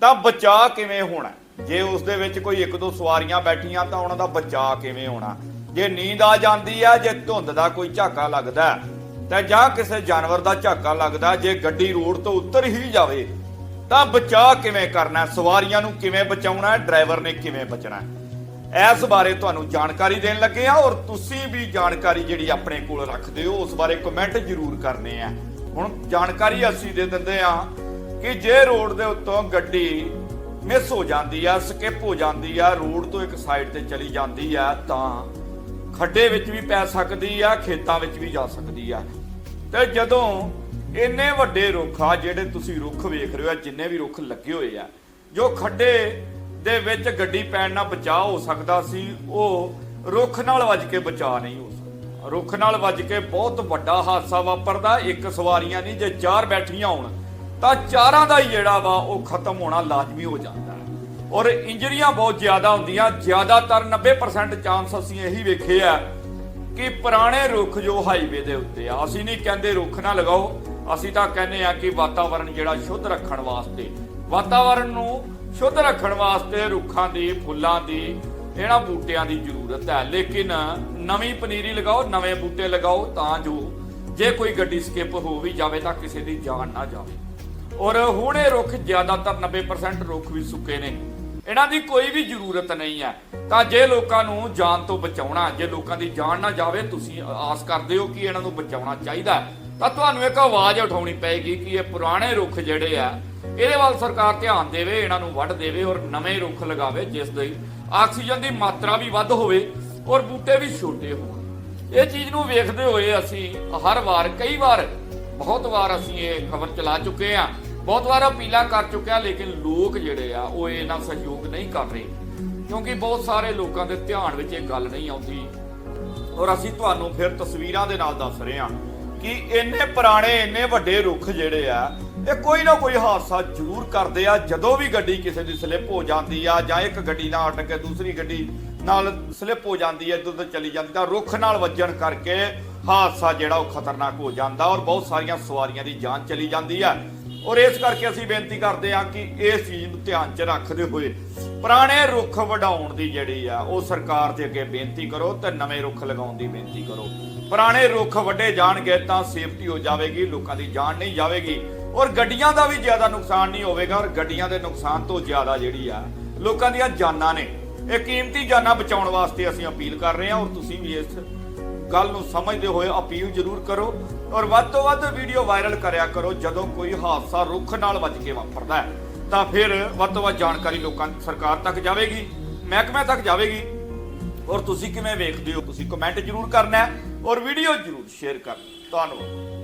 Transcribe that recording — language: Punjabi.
ਤਾਂ ਬਚਾਅ ਕਿਵੇਂ ਹੋਣਾ? ਜੇ ਉਸ ਦੇ ਵਿੱਚ ਕੋਈ ਇੱਕ ਦੋ ਸਵਾਰੀਆਂ ਬੈਠੀਆਂ ਤਾਂ ਉਹਨਾਂ ਦਾ ਬਚਾਅ ਕਿਵੇਂ ਹੋਣਾ? ਜੇ ਨੀਂਦ ਆ ਜਾਂਦੀ ਆ, ਜੇ ਧੁੰਦ ਦਾ ਕੋਈ ਝਾਕਾ ਲੱਗਦਾ, ਤਾਂ ਜਾਂ ਕਿਸੇ ਜਾਨਵਰ ਦਾ ਝਾਕਾ ਲੱਗਦਾ, ਜੇ ਗੱਡੀ ਰੋਡ ਤੋਂ ਉੱਤਰ ਹੀ ਜਾਵੇ, ਤਾਂ ਬਚਾਅ ਕਿਵੇਂ ਕਰਨਾ? ਸਵਾਰੀਆਂ ਨੂੰ ਕਿਵੇਂ ਬਚਾਉਣਾ? ਡਰਾਈਵਰ ਨੇ ਕਿਵੇਂ ਬਚਣਾ? ਇਸ ਬਾਰੇ ਤੁਹਾਨੂੰ ਜਾਣਕਾਰੀ ਦੇਣ ਲੱਗੇ ਆ ਔਰ ਤੁਸੀਂ ਵੀ ਜਾਣਕਾਰੀ ਜਿਹੜੀ ਆਪਣੇ ਕੋਲ ਰੱਖਦੇ ਹੋ, ਉਸ ਬਾਰੇ ਕਮੈਂਟ ਜ਼ਰੂਰ ਕਰਨੇ ਆ। ਹੁਣ ਜਾਣਕਾਰੀ ਅਸੀਂ ਦੇ ਦਿੰਦੇ ਆ ਕਿ ਜੇ ਰੋਡ ਦੇ ਉੱਤੋਂ ਗੱਡੀ ਮਿਸ ਹੋ ਜਾਂਦੀ ਆ ਸਕਿਪ ਹੋ ਜਾਂਦੀ ਆ, ਰੋਡ ਤੋਂ ਇੱਕ ਸਾਈਡ ਤੇ ਚਲੀ ਜਾਂਦੀ ਆ, ਤਾਂ ਖੱਡੇ ਵਿੱਚ ਵੀ ਪੈ ਸਕਦੀ ਆ, ਖੇਤਾਂ ਵਿੱਚ ਵੀ ਜਾ ਸਕਦੀ ਆ। ਤੇ ਜਦੋਂ ਇੰਨੇ ਵੱਡੇ ਰੁੱਖ ਆ, ਜਿਹੜੇ ਤੁਸੀਂ ਰੁੱਖ ਵੇਖ ਰਹੇ ਹੋ, ਜਿੰਨੇ ਵੀ ਰੁੱਖ ਲੱਗੇ ਹੋਏ ਆ, ਜੋ ਖੱਡੇ ਦੇ ਵਿੱਚ ਗੱਡੀ ਪੈਣ ਨਾਲ ਬਚਾਅ ਹੋ ਸਕਦਾ ਸੀ, ਉਹ ਰੁੱਖ ਨਾਲ ਵੱਜ ਕੇ ਬਚਾਅ ਨਹੀਂ ਹੋ ਸਕਦਾ। ਰੁੱਖ ਨਾਲ ਵੱਜ ਕੇ ਬਹੁਤ ਵੱਡਾ ਹਾਦਸਾ ਵਾਪਰਦਾ, ਇੱਕ ਸਵਾਰੀਆਂ ਨਹੀਂ ਜੇ ਚਾਰ ਬੈਠੀਆਂ ਹੋਣ ਤਾਂ ਚਾਰਾਂ ਦਾ ਹੀ ਜਿਹੜਾ ਵਾ ਉਹ ਖਤਮ ਹੋਣਾ ਲਾਜ਼ਮੀ ਹੋ ਜਾਂਦਾ ਹੈ। ਔਰ ਇੰਜਰੀਆਂ ਬਹੁਤ ਜ਼ਿਆਦਾ ਹੁੰਦੀਆਂ, ਜ਼ਿਆਦਾਤਰ 90% ਚਾਂਸ ਅਸੀਂ ਇਹੀ ਵੇਖੇ ਆ ਕਿ ਪੁਰਾਣੇ ਰੁੱਖ ਜੋ ਹਾਈਵੇ ਦੇ ਉੱਤੇ ਆ, ਅਸੀਂ ਨਹੀਂ ਕਹਿੰਦੇ ਰੁੱਖ ਨਾ ਲਗਾਓ, ਅਸੀਂ ਤਾਂ ਕਹਿੰਦੇ ਆ ਕਿ ਵਾਤਾਵਰਣ ਜਿਹੜਾ ਸ਼ੁੱਧ ਰੱਖਣ ਵਾਸਤੇ, ਵਾਤਾਵਰਣ ਨੂੰ ਸ਼ੁੱਧ ਰੱਖਣ ਵਾਸਤੇ ਰੁੱਖਾਂ ਦੀ, ਫੁੱਲਾਂ ਦੀ, ਇਹਨਾਂ ਬੂਟਿਆਂ ਦੀ ਜ਼ਰੂਰਤ ਹੈ। ਲੇਕਿਨ ਨਵੀਂ ਪਨੀਰੀ ਲਗਾਓ, ਨਵੇਂ ਬੂਟੇ ਲਗਾਓ ਤਾਂ ਜੋ ਜੇ ਕੋਈ ਗੱਡੀ ਸਕਿਪ ਹੋ ਵੀ ਜਾਵੇ ਤਾਂ ਕਿਸੇ ਦੀ ਜਾਨ ਨਾ ਜਾਵੇ। ਔਰ ਹੁਣ ਇਹ ਰੁੱਖ ਜ਼ਿਆਦਾਤਰ 90% ਰੁੱਖ ਵੀ ਸੁੱਕੇ ਨੇ। ਇਹਨਾਂ ਦੀ ਕੋਈ ਵੀ ਜ਼ਰੂਰਤ ਨਹੀਂ ਹੈ। ਤਾਂ ਜੇ ਲੋਕਾਂ ਨੂੰ ਜਾਨ ਤੋਂ ਬਚਾਉਣਾ, ਜੇ ਲੋਕਾਂ ਦੀ ਜਾਨ ਨਾ ਜਾਵੇ, ਤੁਸੀਂ ਆਸ ਕਰਦੇ ਹੋ ਕਿ ਇਹਨਾਂ ਨੂੰ ਬਚਾਉਣਾ ਚਾਹੀਦਾ ਤਾਂ ਤੁਹਾਨੂੰ ਇੱਕ ਆਵਾਜ਼ ਉਠਾਉਣੀ ਪਏਗੀ ਕਿ ਇਹ ਪੁਰਾਣੇ ਰੁੱਖ ਜਿਹੜੇ ਆ, ਇਹਦੇ ਵੱਲ ਸਰਕਾਰ ਧਿਆਨ ਦੇਵੇ, ਇਹਨਾਂ ਨੂੰ ਵੱਢ ਦੇਵੇ ਔਰ ਨਵੇਂ ਰੁੱਖ ਲਗਾਵੇ, ਜਿਸ ਦੇ ਆਕਸੀਜਨ ਦੀ ਮਾਤਰਾ ਵੀ ਵੱਧ ਹੋਵੇ ਔਰ ਬੂਟੇ ਵੀ ਛੋਟੇ ਹੋਣ। ਇਹ ਚੀਜ਼ ਨੂੰ ਵੇਖਦੇ ਹੋਏ ਅਸੀਂ ਹਰ ਵਾਰ, ਕਈ ਵਾਰ, ਬਹੁਤ ਵਾਰ ਅਸੀਂ ਇਹ ਖਬਰ ਚਲਾ ਚੁੱਕੇ ਆ ਬਹੁਤ ਵਾਰ ਅਪੀਲਾਂ ਕਰ ਚੁੱਕਿਆ, ਲੇਕਿਨ ਲੋਕ ਜਿਹੜੇ ਆ, ਉਹ ਇਹਨਾਂ ਸਹਿਯੋਗ ਨਹੀਂ ਕਰ ਰਹੇ। ਕਿਉਂਕਿ ਬਹੁਤ ਸਾਰੇ ਲੋਕਾਂ ਦੇ ਧਿਆਨ ਵਿੱਚ ਇਹ ਗੱਲ ਨਹੀਂ ਆਉਂਦੀ। ਔਰ ਅਸੀਂ ਤੁਹਾਨੂੰ ਫਿਰ ਤਸਵੀਰਾਂ ਦੇ ਨਾਲ ਦੱਸ ਰਹੇ ਹਾਂ ਕਿ ਇੰਨੇ ਪੁਰਾਣੇ, ਇੰਨੇ ਵੱਡੇ ਰੁੱਖ ਜਿਹੜੇ ਆ, ਇਹ ਕੋਈ ਨਾ ਕੋਈ ਹਾਦਸਾ ਜ਼ਰੂਰ ਕਰਦੇ ਆ। ਜਦੋਂ ਵੀ ਗੱਡੀ ਕਿਸੇ ਦੀ ਸਲਿੱਪ ਹੋ ਜਾਂਦੀ ਆ, ਜਾਂ ਇੱਕ ਗੱਡੀ ਨਾਲ ਅਟਕ ਕੇ ਦੂਸਰੀ ਗੱਡੀ ਨਾਲ ਸਲਿੱਪ ਹੋ ਜਾਂਦੀ ਹੈ ਇੱਧਰ ਉੱਧਰ ਚਲੀ ਜਾਂਦੀ, ਤਾਂ ਰੁੱਖ ਨਾਲ ਵੱਜਣ ਕਰਕੇ ਹਾਦਸਾ ਜਿਹੜਾ ਉਹ ਖਤਰਨਾਕ ਹੋ ਜਾਂਦਾ ਔਰ ਬਹੁਤ ਸਾਰੀਆਂ ਸਵਾਰੀਆਂ ਦੀ ਜਾਨ ਚਲੀ ਜਾਂਦੀ ਆ। ਔਰ ਇਸ ਕਰਕੇ ਅਸੀਂ ਬੇਨਤੀ ਕਰਦੇ ਹਾਂ ਕਿ ਇਸ ਚੀਜ਼ ਨੂੰ ਧਿਆਨ 'ਚ ਰੱਖਦੇ ਹੋਏ ਪੁਰਾਣੇ ਰੁੱਖ ਵਢਾਉਣ ਦੀ ਜਿਹੜੀ ਆ, ਉਹ ਸਰਕਾਰ ਦੇ ਅੱਗੇ ਬੇਨਤੀ ਕਰੋ ਤੇ ਨਵੇਂ ਰੁੱਖ ਲਗਾਉਣ ਦੀ ਬੇਨਤੀ ਕਰੋ। ਪੁਰਾਣੇ ਰੁੱਖ ਵੱਡੇ ਜਾਣਗੇ ਤਾਂ ਸੇਫਟੀ ਹੋ ਜਾਵੇਗੀ, ਲੋਕਾਂ ਦੀ ਜਾਨ ਨਹੀਂ ਜਾਵੇਗੀ ਔਰ ਗੱਡੀਆਂ ਦਾ ਵੀ ਜ਼ਿਆਦਾ ਨੁਕਸਾਨ ਨਹੀਂ ਹੋਵੇਗਾ ਔਰ ਗੱਡੀਆਂ ਦੇ ਨੁਕਸਾਨ ਤੋਂ ਜ਼ਿਆਦਾ ਜਿਹੜੀ ਆ, ਲੋਕਾਂ ਦੀਆਂ ਜਾਨਾਂ ਨੇ। ਇਹ ਕੀਮਤੀ ਜਾਨਾਂ ਬਚਾਉਣ ਵਾਸਤੇ ਅਸੀਂ ਅਪੀਲ ਕਰ ਰਹੇ ਹਾਂ ਔਰ ਤੁਸੀਂ ਵੀ ਇਸ ਗੱਲ ਨੂੰ ਸਮਝਦੇ ਹੋਏ ਅਪੀਲ ਜ਼ਰੂਰ ਕਰੋ ਔਰ ਵੱਧ ਤੋਂ ਵੱਧ ਵੀਡੀਓ ਵਾਇਰਲ ਕਰਿਆ ਕਰੋ ਜਦੋਂ ਕੋਈ ਹਾਦਸਾ ਰੁੱਖ ਨਾਲ ਵੱਜ ਕੇ ਵਾਪਰਦਾ ਹੈ। ਤਾਂ ਫਿਰ ਵੱਧ ਤੋਂ ਵੱਧ ਜਾਣਕਾਰੀ ਲੋਕਾਂ ਸਰਕਾਰ ਤੱਕ ਜਾਵੇਗੀ ਮਹਿਕਮੇ ਤੱਕ ਜਾਵੇਗੀ। ਔਰ ਤੁਸੀਂ ਕਿਵੇਂ ਵੇਖਦੇ ਹੋ? ਤੁਸੀਂ ਕਮੈਂਟ ਜ਼ਰੂਰ ਕਰਨਾ ਔਰ ਵੀਡੀਓ ਜ਼ਰੂਰ ਸ਼ੇਅਰ ਕਰਨਾ ਧੰਨਵਾਦ।